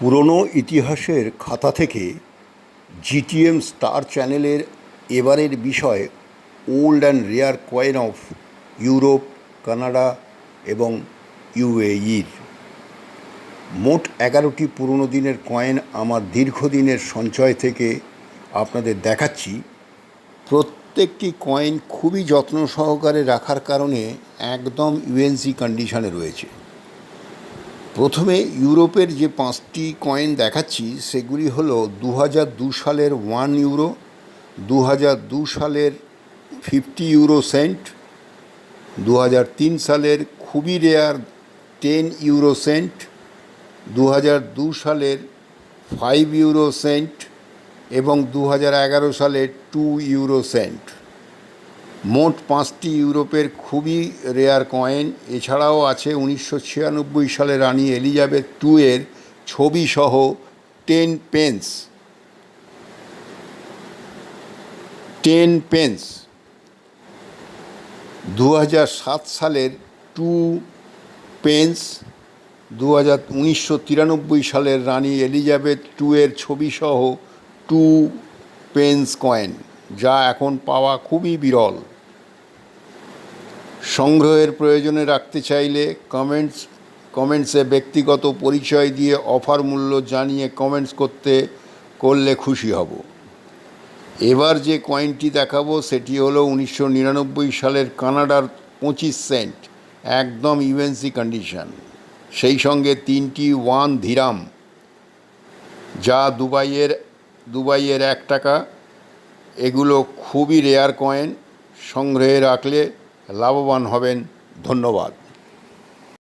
পুরনো ইতিহাসের খাতা থেকে জিটিএম স্টার চ্যানেলের এবারের বিষয় old and rare coin of Europe, Canada এবং ইউএইর। মোট এগারোটি পুরনো দিনের কয়েন আমার দীর্ঘদিনের সঞ্চয় থেকে আপনাদের দেখাচ্ছি। প্রত্যেকটি কয়েন খুবই যত্ন সহকারে রাখার কারণে একদম ইউএনসি কন্ডিশনে রয়েছে। প্রথমে ইউরোপের যে পাঁচটি কয়েন দেখাচ্ছি, সেগুলি হলো দু হাজার দু সালের ওয়ান ইউরো দু হাজার দু সালের ফিফটি ইউরো সেন্ট দু হাজার তিন সালের খুবই রেয়ার টেন ইউরো সেন্ট দু হাজার দু সালের ফাইভ ইউরো সেন্ট এবং দু হাজার এগারো সালের টু ইউরো সেন্ট। মোট পাঁচটি ইউরোপের খুবই রেয়ার কয়েন এছাড়াও আছে উনিশশো ছিয়ানব্বই সালে রানী এলিজাবেথ টু এর ছবি সহ টেন পেন্স টেন পেন্স দু সাত সালের টু পেন্স দু হাজার উনিশশো তিরানব্বই সালের রানী এলিজাবেথ টু এর ছবি সহ টু পেন্স কয়েন যা এখন পাওয়া খুবই বিরল। সংগ্রহের প্রয়োজনে রাখতে চাইলে কমেন্টস কমেন্টসে ব্যক্তিগত পরিচয় দিয়ে অফার মূল্য জানিয়ে কমেন্টস করতে, করলে খুশি হব। এবার যে কয়েনটি দেখাবো, সেটি হলো উনিশশো নিরানব্বই সালের কানাডার পঁচিশ সেন্ট, একদম ইউএনসি কন্ডিশন সেই সঙ্গে তিনটি ওয়ান ধীরাম, যা দুবাইয়ের দুবাইয়ের এক টাকা এগুলো খুবই রেয়ার কয়েন সংগ্রহে রাখলে লাভবান হবেন ধন্যবাদ।